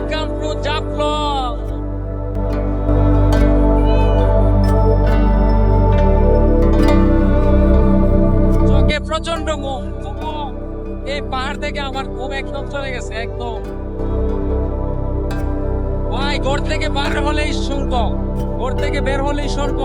Welcome to Jafflong. চোখে প্রচণ্ড ঘুম। এই পাহাড় থেকে আমার ঘুম একদম চলে গেছে, একদম। ভাই, ঘর থেকে বার হলেই স্বর্গ ঘর থেকে বের হলেই স্বর্গ